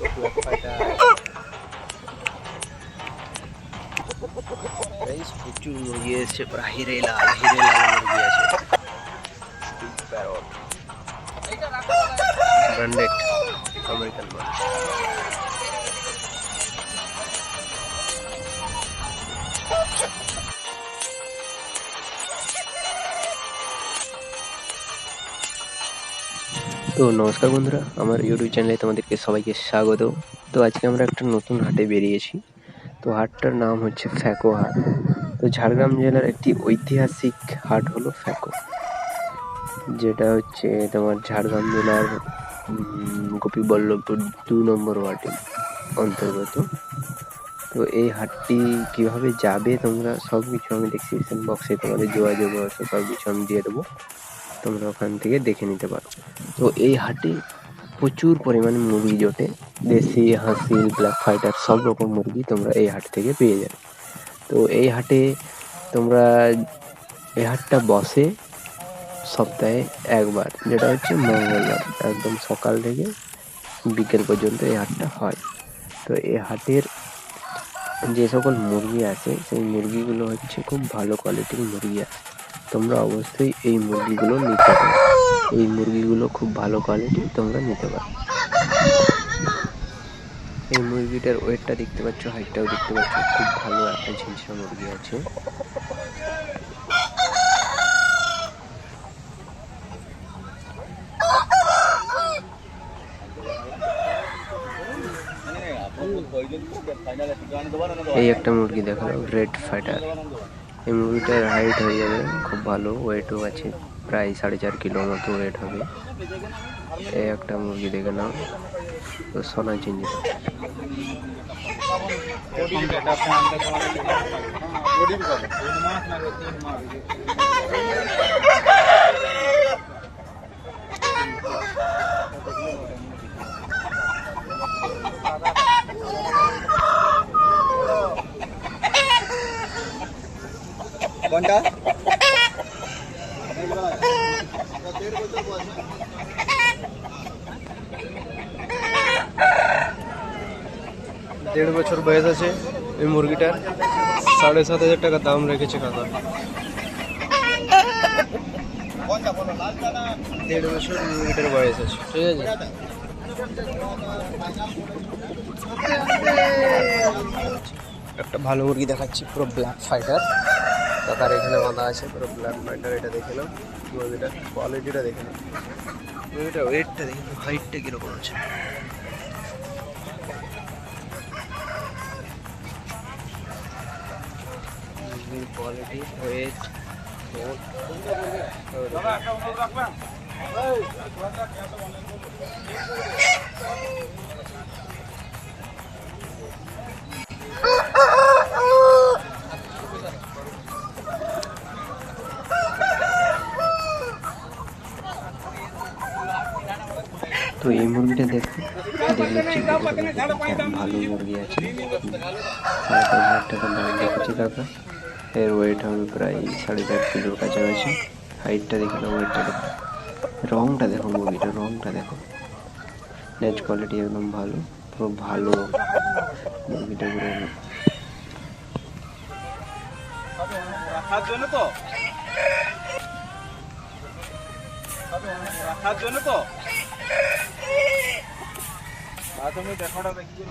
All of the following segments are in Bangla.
ব্ল্যাক ফাইটার গাইস প্রচুর মুরগি এসছে প্রায় হিরে লাল হিরে লাল মুরগি আছে প্যারট ব্র্যান্ডেড আমেরিকান তো নমস্কার বন্ধুরা, আমার ইউটিউব চ্যানেলে তোমাদেরকে সবাইকে স্বাগত। তো আজকে আমরা একটা নতুন হাটে বেরিয়েছি। তো হাটটার নাম হচ্ছে ফ্যাকো হাট। তো ঝাড়গ্রাম জেলার একটি ঐতিহাসিক হাট হলো ফ্যাকো। যেটা হচ্ছে তোমার ঝাড়গ্রাম জেলার গোপীবল্লভপুর দু নম্বর ওয়ার্ডের অন্তর্গত। তো এই হাটটি কীভাবে যাবে তোমরা সব কিছু আমি ডেসক্রিপশন বক্সে তোমাদের যোগাযোগ সব কিছু আমি দিয়ে দেবো। তোমরা ওখান থেকে দেখে নিতে পারো। তো এই হাটে প্রচুর পরিমাণে মুরগি জোটে, দেশি হাসিল ব্ল্যাক ফাইটার সব রকম মুরগি তোমরা এই হাট থেকে পেয়ে যাবে। তো এই হাটে তোমরা, এই হাটটা বসে সপ্তাহে একবার, যেটা হচ্ছে মঙ্গলবার, একদম সকাল থেকে বিকেল পর্যন্ত এই হাটটা হয়। তো এই হাটের যে সকল মুরগি আছে, সেই মুরগিগুলো হচ্ছে খুব ভালো কোয়ালিটির মুরগি আছে। তোমরা অবশ্যই এই মুরগিগুলো নিতে পারো। এই মুরগিগুলো খুব ভালো কোয়ালিটি তোমরা নিতে পারো। এই মুরগিটার ওয়েটটা দেখতে পাচ্ছ হাইটটাও দেখতে পাচ্ছ, খুব ভালো একটা ঝিনঝিনা মুরগি আছে। এই একটা মুরগি দেখাল রেড ফাইটার এই মুরগিটার হাইট হয়ে যাবে খুব ভালো ওয়েটও আছে। প্রায় সাড়ে চার কিলো মতো ওয়েট হবে। এই একটা মুরগি দেখে নাও। তো সোনা চিনি দেড় বছর বয়স আছে এই মুরগিটার সাড়ে সাত হাজার টাকা দাম রেখেছে কাকা। দেড় বছর মুরগিটার বয়স আছে, ঠিক আছে? একটা ভালো মুরগি দেখাচ্ছি, পুরো ব্ল্যাক ফাইটার কাকার এখানে বাঁধা আছে, পুরো ব্ল্যাক ফাইটার এটা দেখে নাও। মুরগিটার কোয়ালিটিটা দেখে নাও। মুরগিটার ওয়েটটা দেখে হাইটটা কীরকম আছে? মুরগির কোয়ালিটি ওয়েট তো এই মুরগিটা দেখো যে ভালো মুরগি আছে। সাড়ে পাঁচ হাজার টাকা দাম রেখেছে কাকা এর ওয়েট হবে প্রায় সাড়ে চার কিলোর কাছাকাছি। হাইটটা দেখে ওয়েটটা দেখো রংটা দেখো মুরগিটা রংটা দেখো। নেট কোয়ালিটি একদম ভালো, পুরো ভালো মুরগিটা পুরো দেখাটা দেখি।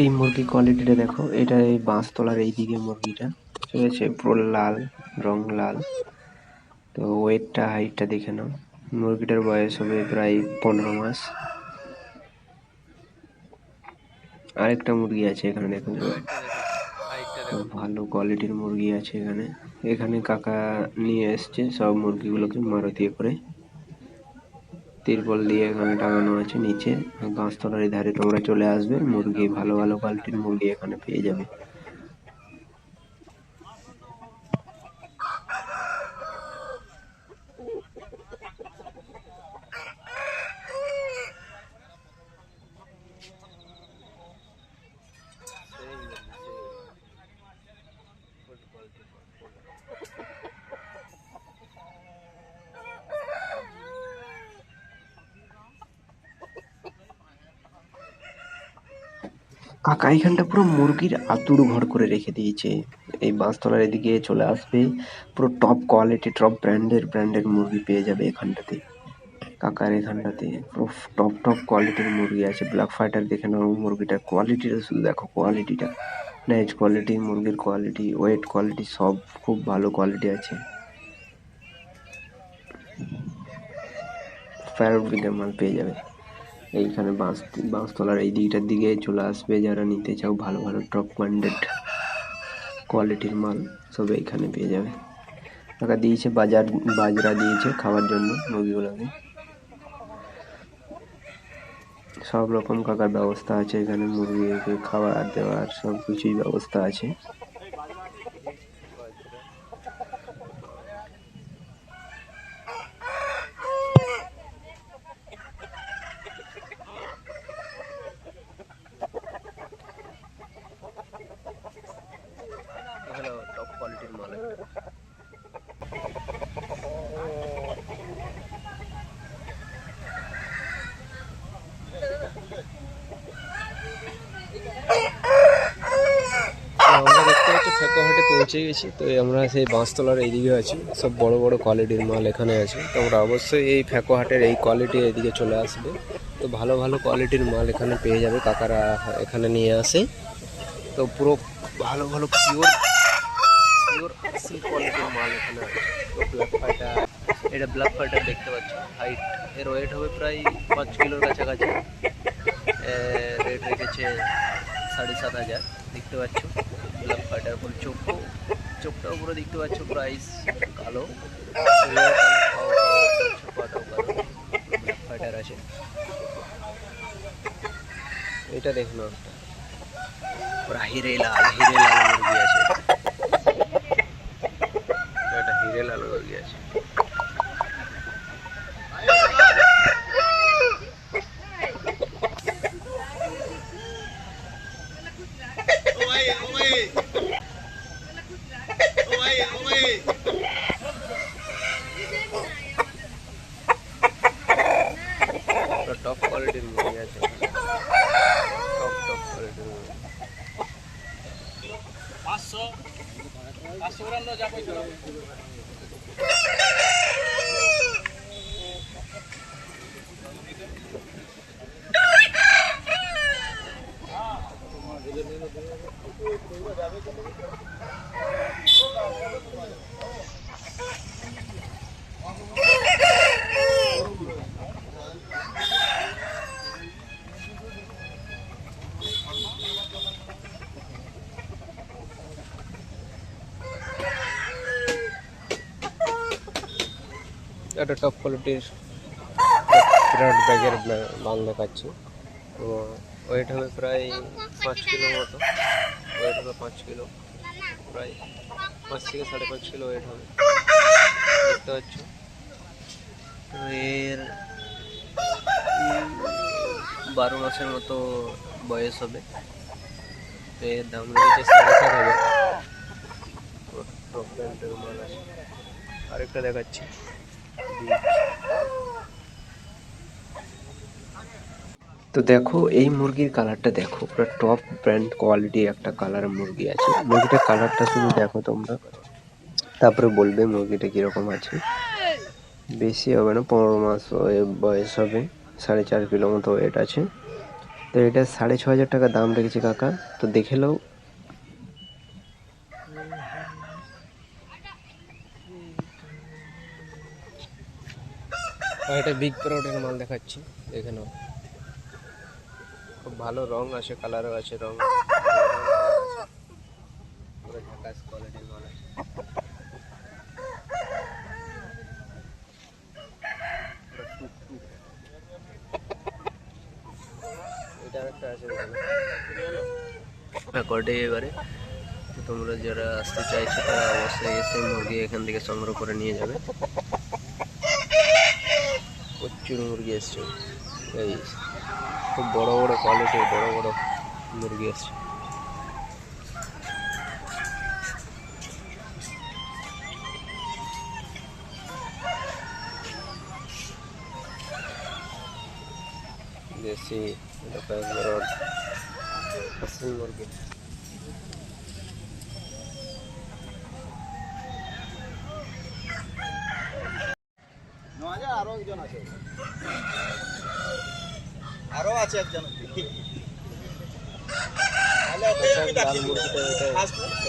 এই মুরগি কোয়ালিটিটা দেখো। এটা এই বাঁশ তলার এই দিকে মুরগিটা। ঠিক আছে? পুরো লাল, রং লাল। তো ওয়েটটা, হাইটটা দেখে নাও। মুরগিটার বয়স হবে প্রায় পনেরো মাস। আরেকটা মুরগি আছে এখানে দেখুন ভালো কোয়ালিটির মুরগি আছে এখানে। এখানে কাকা নিয়ে এসছে সব মুরগিগুলোকে মারুতি করে। তিরপল দিয়ে এখানে টাঙানো আছে নিচে। গাছতলার ধারে তোমরা চলে আসবে। মুরগি ভালো ভালো কোয়ালিটির মুরগি এখানে পেয়ে যাবে। কাকা এখানটা পুরো মুরগির আতুর ঘর করে রেখে দিয়েছে। এই বাঁশতলার এদিকে চলে আসবে। পুরো টপ কোয়ালিটি টপ ব্র্যান্ডের ব্র্যান্ডের মুরগি পেয়ে যাবে এখানটাতে। কাকার এখানটাতে পুরো টপ টপ কোয়ালিটির মুরগি আছে। ব্ল্যাক ফাইটার দেখে নাও মুরগিটার কোয়ালিটিটা শুধু দেখো কোয়ালিটিটা নেজ কোয়ালিটি মুরগির কোয়ালিটি ওয়েট কোয়ালিটি সব খুব ভালো কোয়ালিটি আছে। প্যারট বিটের মাল পেয়ে যাবে। এইখানে বাঁশ বাঁশতলার এই দিকটার দিকে চলে আসবে। যারা নিতে চাও ভালো ভালো টপ ব্র্যান্ডেড কোয়ালিটির মাল সব এইখানে পেয়ে যাবে। টাকা দিয়েছে, বাজার, বাজরা দিয়েছে খাওয়ার জন্য মুরগিগুলোকে। সব রকম কাকার ব্যবস্থা আছে এখানে, মুরগিকে খাবার দেওয়ার সব কিছুই ব্যবস্থা আছে। দেখতে পৌঁছে গেছি। তো আমরা সেই বাঁশতলার এইদিকে আছি। সব বড় বড় কোয়ালিটির মাল এখানে আছে। তোমরা অবশ্যই এই ফেকোহাটের এই কোয়ালিটি এদিকে চলে আসবে। তো ভালো ভালো কোয়ালিটির মাল এখানে পেয়ে যাবে কাকারা এখানে নিয়ে আসে। তো পুরো ভালো ভালো পিওর পিওর আসল কোয়ালিটির মাল এখানে আছে। তো ব্ল্যাক এটা ব্ল্যাক ফাইটার দেখতে পাচ্ছ। হাইট এর ওয়েট হবে প্রায় পাঁচ কিলোর কাছাকাছি। রেট রেখেছে সাড়ে সাত হাজার, দেখতে পাচ্ছ। ব্ল্যাক ফাইটার পর চোখ চোখটাও পুরো দেখতে পাচ্ছ প্রাইস কালো। পাটাও ফাইটার আছে। এটা দেখুন একটা। পুরা হিরে লাল হিরে লাল মুরগি আছে। এটা হিরে লাল মুরগি আছে। টপ কোয়ালিটির মুরগি আছে। টপ টপ কোয়ালিটির মুরগি পাঁচশো পাঁচশো গ্রাম যা পাইছো। একটা টপ কোয়ালিটির বিরাট ব্যাগের মাল দেখাচ্ছি। তো ওয়েট হবে প্রায় পাঁচ কিলো মতো। ওয়েট হবে পাঁচ কিলো। প্রায় পাঁচ থেকে সাড়ে পাঁচ কিলো ওয়েট হবে। দেখতে পাচ্ছ? তো এর বারো মাসের মতো বয়স হবে। তো এর দাম লেগেছে সাড়ে সাত হাজার। আরেকটা দেখাচ্ছি। তো দেখো, এই মুরগির কালারটা দেখো, পুরো টপ ব্র্যান্ড কোয়ালিটি একটা কালার মুরগি আছে। মুরগিটার কালারটা শুধু দেখো তোমরা। তারপরে বলবে মুরগিটা কীরকম আছে। বেশি হবে না, পনেরো মাস বয়স হবে, সাড়ে চার কিলো মতো ওয়েট আছে। তো এটা সাড়ে ছ হাজার টাকা দাম রেখেছে কাকা। তো দেখে নাও এটা বিগ প্রোডের মাল দেখাচ্ছি দেখে নাও খুব ভালো রং আছে কালারও আছে রং। আছে এটা একটা আছে এবারে। তোমরা যারা আসতে চাইছো, তারা অবশ্যই এসে মুরগি এখান থেকে সংগ্রহ করে নিয়ে যাবে। প্রচুর মুরগি এসছে। এই খুব বড় বড় কোয়ালিটির বড় বড় মুরগি এসছে। দেশি, এটা ব্যাঙ্গালোর দেশি মুরগি আরও একজন আছে আরও আছে একজন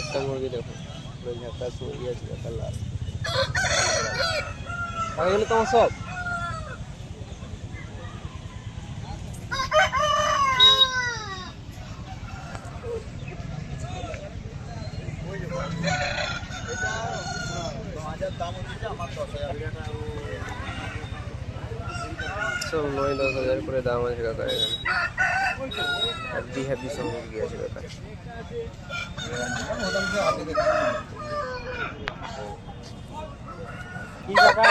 একটা মুরগি দেখো। মুরগি আছে একটা লাল। এগুলো তোমার সব? আমার দশ হাজার। সব নয় দশ হাজার করে দাম আছে কাকা এখানে হ্যাপি হ্যাপি সব মুরগি আছে দেখি কি টাকা